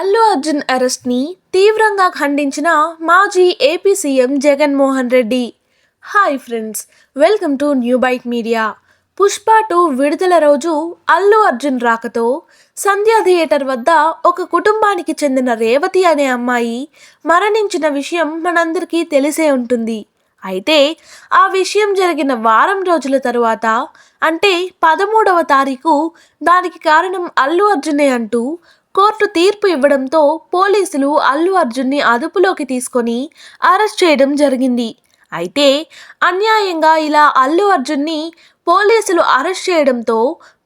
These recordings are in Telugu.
అల్లు అర్జున్ అరెస్ట్ని తీవ్రంగా ఖండించిన మాజీ AP CM Jaganmohan Reddy. Hi friends welcome to new bite media. Pushpa two విడుదల రోజు అల్లు అర్జున్ రాకతో సంధ్యా థియేటర్ వద్ద ఒక కుటుంబానికి చెందిన రేవతి అనే అమ్మాయి మరణించిన విషయం మనందరికీ తెలిసే ఉంటుంది. అయితే ఆ విషయం జరిగిన వారం రోజుల తరువాత అంటే పదమూడవ తారీఖు దానికి కారణం అల్లు అర్జునే అంటూ కోర్టు తీర్పు ఇవ్వడంతో పోలీసులు అల్లు అర్జున్ని అదుపులోకి తీసుకొని అరెస్ట్ చేయడం జరిగింది. అయితే అన్యాయంగా ఇలా అల్లు అర్జున్ని పోలీసులు అరెస్ట్ చేయడంతో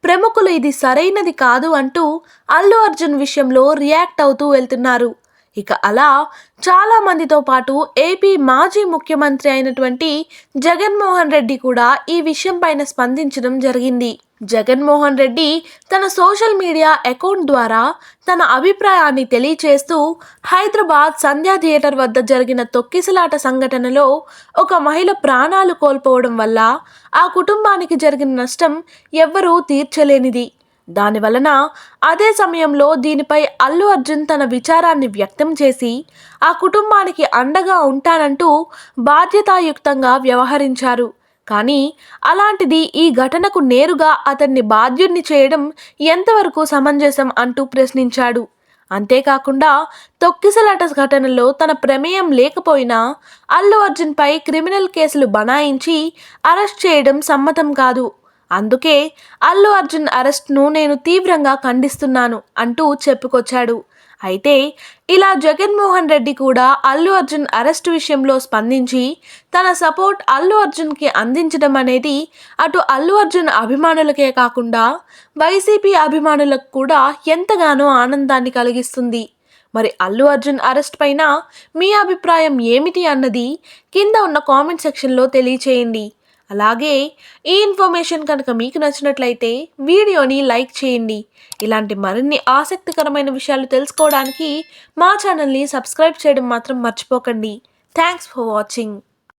ప్రముఖులు ఇది సరైనది కాదు అంటూ అల్లు అర్జున్ విషయంలో రియాక్ట్ అవుతూ వెళ్తున్నారు. ఇక అలా చాలామందితో పాటు ఏపీ మాజీ ముఖ్యమంత్రి అయినటువంటి జగన్మోహన్ రెడ్డి కూడా ఈ విషయం పైన స్పందించడం జరిగింది. జగన్మోహన్ రెడ్డి తన సోషల్ మీడియా అకౌంట్ ద్వారా తన అభిప్రాయాన్ని తెలియచేస్తూ హైదరాబాద్ సంధ్యా థియేటర్ వద్ద జరిగిన తొక్కిసలాట సంఘటనలో ఒక మహిళ ప్రాణాలు కోల్పోవడం వల్ల ఆ కుటుంబానికి జరిగిన నష్టం ఎవ్వరూ తీర్చలేనిది. దానివలన అదే సమయంలో దీనిపై అల్లు అర్జున్ తన విచారాన్ని వ్యక్తం చేసి ఆ కుటుంబానికి అండగా ఉంటానంటూ బాధ్యతాయుక్తంగా వ్యవహరించారు. కానీ అలాంటిది ఈ ఘటనకు నేరుగా అతన్ని బాధ్యుణ్ణి చేయడం ఎంతవరకు సమంజసం అంటూ ప్రశ్నించాడు. అంతేకాకుండా తొక్కిసలాట ఘటనలో తన ప్రమేయం లేకపోయినా అల్లు అర్జున్పై క్రిమినల్ కేసులు బనాయించి అరెస్ట్ చేయడం సమ్మతం కాదు. అందుకే అల్లు అర్జున్ అరెస్ట్ను నేను తీవ్రంగా ఖండిస్తున్నాను అంటూ చెప్పుకొచ్చాడు. అయితే ఇలా జగన్మోహన్ రెడ్డి కూడా అల్లు అర్జున్ అరెస్ట్ విషయంలో స్పందించి తన సపోర్ట్ అల్లు అర్జున్కి అందించడం అనేది అటు అల్లు అర్జున్ అభిమానులకే కాకుండా వైసీపీ అభిమానులకు కూడా ఎంతగానో ఆనందాన్ని కలిగిస్తుంది. మరి అల్లు అర్జున్ అరెస్ట్ పైన మీ అభిప్రాయం ఏమిటి అన్నది కింద ఉన్న కామెంట్ సెక్షన్లో తెలియచేయండి. అలాగే ఈ ఇన్ఫర్మేషన్ కనుక మీకు నచ్చినట్లయితే వీడియోని లైక్ చేయండి. ఇలాంటి మరిన్ని ఆసక్తికరమైన విషయాలు తెలుసుకోవడానికి మా ఛానల్ని సబ్స్క్రైబ్ చేయడం మాత్రం మర్చిపోకండి. Thanks for watching